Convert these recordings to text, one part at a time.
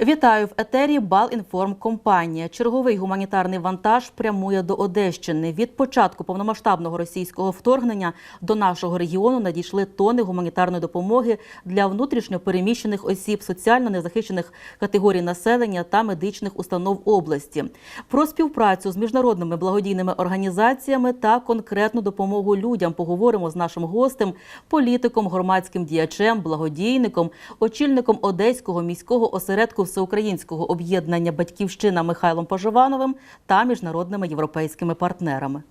Вітаю в етері Балінформкомпанія. Черговий гуманітарний вантаж прямує до Одещини. Від початку повномасштабного російського вторгнення до нашого регіону надійшли тони гуманітарної допомоги для внутрішньо переміщених осіб, соціально незахищених категорій населення та медичних установ області. Про співпрацю з міжнародними благодійними організаціями та конкретну допомогу людям поговоримо з нашим гостем, політиком, громадським діячем, благодійником, очільником Одеського міського осередку Всеукраїнського об'єднання Батьківщина Михайлом Поживановим та міжнародними європейськими партнерами.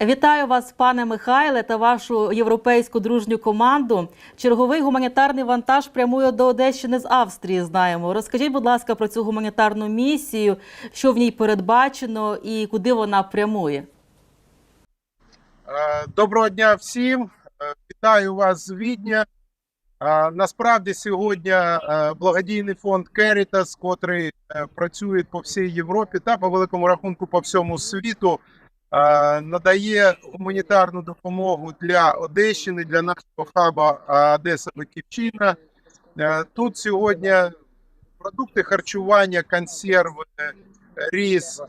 Вітаю вас, пане Михайле, та вашу європейську дружню команду. Черговий гуманітарний вантаж прямує до Одещини з Австрії. Знаємо. Розкажіть, будь ласка, про цю гуманітарну місію, що в ній передбачено і куди вона прямує. Е, Доброго дня всім. Е, Вітаю вас з Відня. Насправді сьогодні е, благодійний фонд Caritas, котрий е, працює по всій Європі та по великому рахунку по всьому світу, е, надає гуманітарну допомогу для Одещини, для нашого хаба Одеса Батьківщина. Тут сьогодні продукти харчування, консерви, ріс,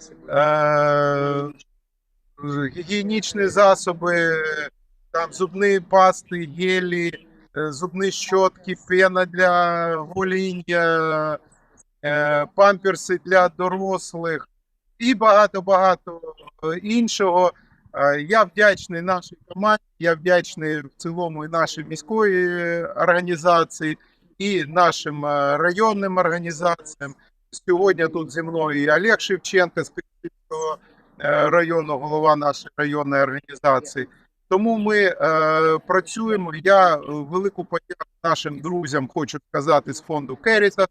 гігієнічні засоби, там зубні пасти, гелі, зубні щотки, пена для гоління, е, памперси для дорослих і багато-багато е, іншого. Е, Я вдячний нашій команді, я вдячний в цілому і нашій міської е, організації, і нашим е, районним організаціям. Сьогодні тут зі мною і Олег Шевченко з Петрівського е, району, голова нашої районної організації. Тому ми е, працюємо. Я е, велику подяку нашим друзям хочу сказати з фонду Керіта.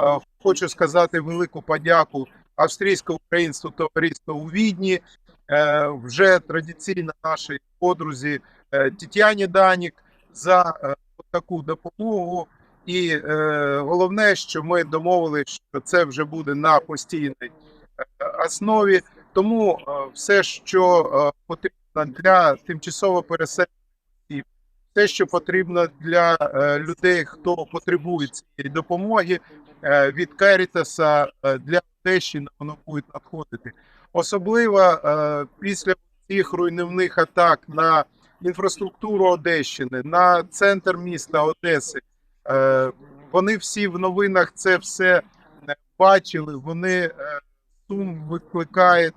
Е, хочу сказати велику подяку австрійсько-українському товариству у Відні. Е, вже традиційно нашій подрузі е, Тетяні Данік за е, таку допомогу. І е, головне, що ми домовилися, що це вже буде на постійній е, основі. Тому е, все, що е, потрібно для тимчасово переселених осіб, все, що потрібно для е, людей, хто потребує цієї допомоги е, від Карітаса е, для Одещини, воно буде надходити. Особливо після цих руйнівних атак на інфраструктуру Одещини, на центр міста Одеси. Вони всі в новинах це все бачили. Вони сум викликають,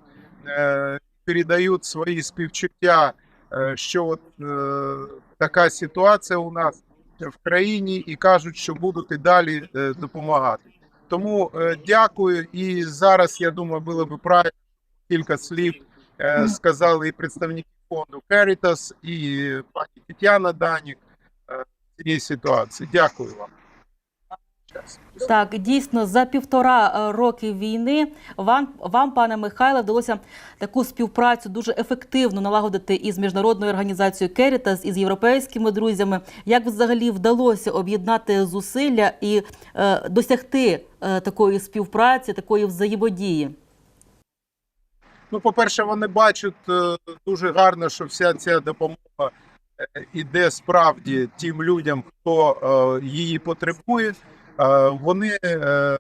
передають свої співчуття, е, що от е, така ситуація у нас в країні, і кажуть, що будуть і далі е, допомагати. Тому дякую. І зараз я думаю, було б правильно кілька слів сказали і представники фонду Caritas, і пані Тетяна Данік в ситуації. Дякую вам. Так, дійсно, за півтора е, роки війни вам, вам, пане Михайле, вдалося таку співпрацю дуже ефективно налагодити із міжнародною організацією Керітас, із європейськими друзями. Як взагалі вдалося об'єднати зусилля і е, досягти е, такої співпраці, такої взаємодії? Ну, по-перше, вони бачать е, дуже гарно, що вся ця допомога е, іде справді тим людям, хто е, її потребує. Вони е,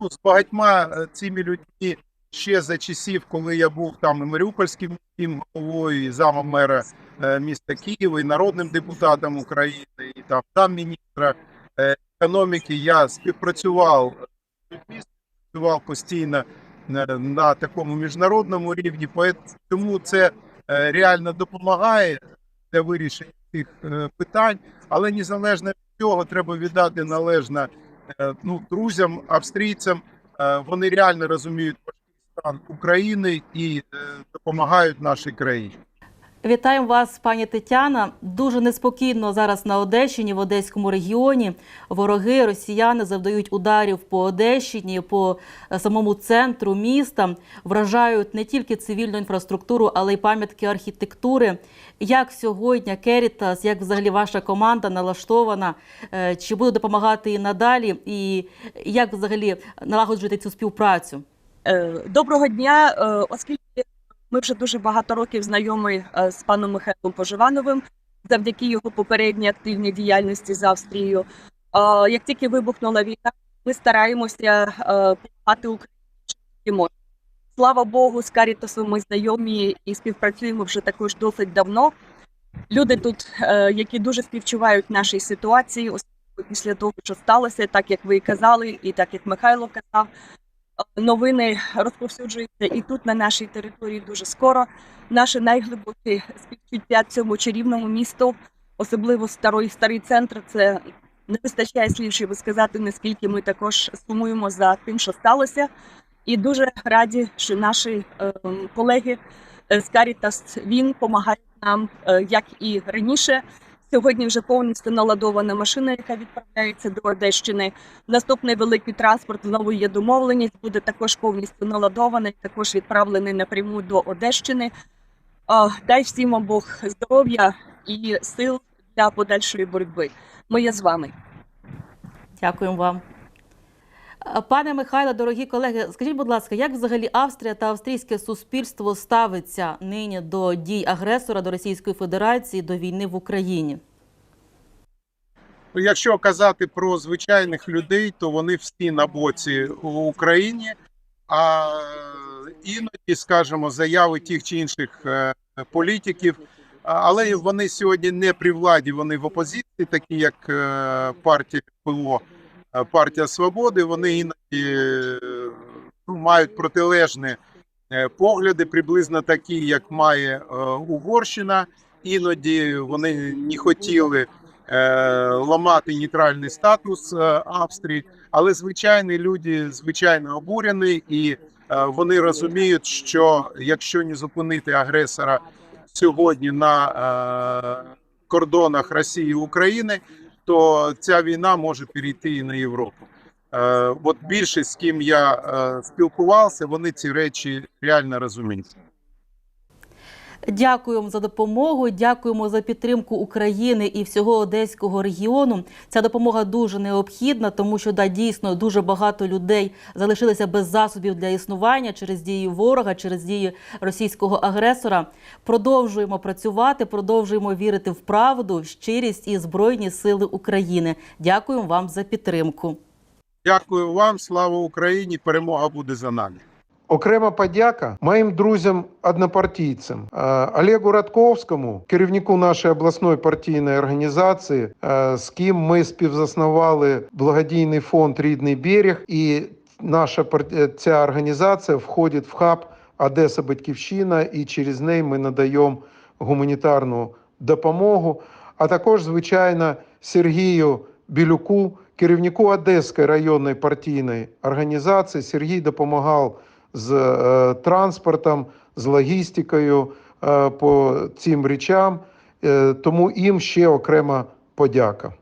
ну, з багатьма е, цими людьми ще за часів, коли я був там і Маріупольським головою, і замом мера е, міста Києва, і народним депутатом України, і там замміністра е, економіки, я співпрацював співпрацював постійно на, такому міжнародному рівні. Тому це реально допомагає для вирішення цих питань, але незалежно цього треба віддати належне е, ну, друзям, австрійцям. Е, Вони реально розуміють стан України і е, допомагають нашій країні. Вітаємо вас, пані Тетяна. Дуже неспокійно зараз на Одещині, в Одеському регіоні. Вороги, росіяни завдають ударів по Одещині, по е, самому центру міста, вражають не тільки цивільну інфраструктуру, але й пам'ятки архітектури. Як сьогодні Керітас, як взагалі ваша команда налаштована? Е, Чи буде допомагати і надалі? І як взагалі налагоджувати цю співпрацю? Е, Доброго дня, оскільки ми вже дуже багато років знайомі е, з паном Михайлом Поживановим, завдяки його попередній активній діяльності з Австрією. Як тільки вибухнула війна, ми стараємося е, допомагати Україні. Слава Богу, з Карітасом ми знайомі і співпрацюємо вже також досить давно. Люди тут, е, які дуже співчувають нашій ситуації, особливо після того, що сталося, так як ви і казали, і так як Михайло казав, новини розповсюджуються і тут на нашій території дуже скоро. Наше найглибоке співчуття цьому чарівному місту, особливо старий старий центр. Це не вистачає слів, щоб сказати, наскільки ми також сумуємо за тим, що сталося. І дуже раді, що наші е, колеги з Caritas він допомагають нам, е, як і раніше. Сьогодні вже повністю наладована машина, яка відправляється до Одещини. Наступний великий транспорт знову є домовленість, буде також повністю наладований, також відправлений напряму до Одещини. Дай всім Бог здоров'я і сил для подальшої боротьби. Ми є з вами. Дякуємо вам. Е, Пане Михайло, дорогі колеги, скажіть, будь ласка, як взагалі Австрія та австрійське суспільство ставиться нині до дій агресора до Російської Федерації до війни в Україні? Ну, Якщо казати про звичайних людей, то вони всі на боці України. А іноді, скажімо, заяви тих чи інших е, політиків, але вони сьогодні не при владі, вони в опозиції, такі як е, партія ПО, партія Свободи. Вони іноді е, ну, мають протилежні е, погляди, приблизно такі, як має е, Угорщина. Іноді вони не хотіли е, ламати нейтральний статус е, Австрії, але звичайні люди звичайно обурені, і е, вони розуміють, що якщо не зупинити агресора сьогодні на е, кордонах Росії і України, то ця війна може перейти і на Європу. Е, от більшість, з ким я е, спілкувався, вони ці речі реально розуміють. Дякуємо за допомогу. Дякуємо за підтримку України і всього одеського регіону. Ця допомога дуже необхідна, тому що да, дійсно дуже багато людей залишилися без засобів для існування через дії ворога, через дії російського агресора. Продовжуємо працювати, продовжуємо вірити в правду, щирість і збройні сили України. Дякуємо вам за підтримку. Дякую вам, слава Україні! Перемога буде за нами. Окрема подяка моїм друзям-однопартійцям Олегу Радковському, керівнику нашої обласної партійної організації, з ким ми співзаснували благодійний фонд Рідний берег, і наша е, ця організація входить в хаб Одеса Батьківщина, і через неї ми надаємо гуманітарну допомогу. А також, звичайно, Сергію Білюку, керівнику Одеської районної партійної організації. Сергій допомагав з е, транспортом, з логістикою е, по цим речам. Е, тому їм ще окрема подяка.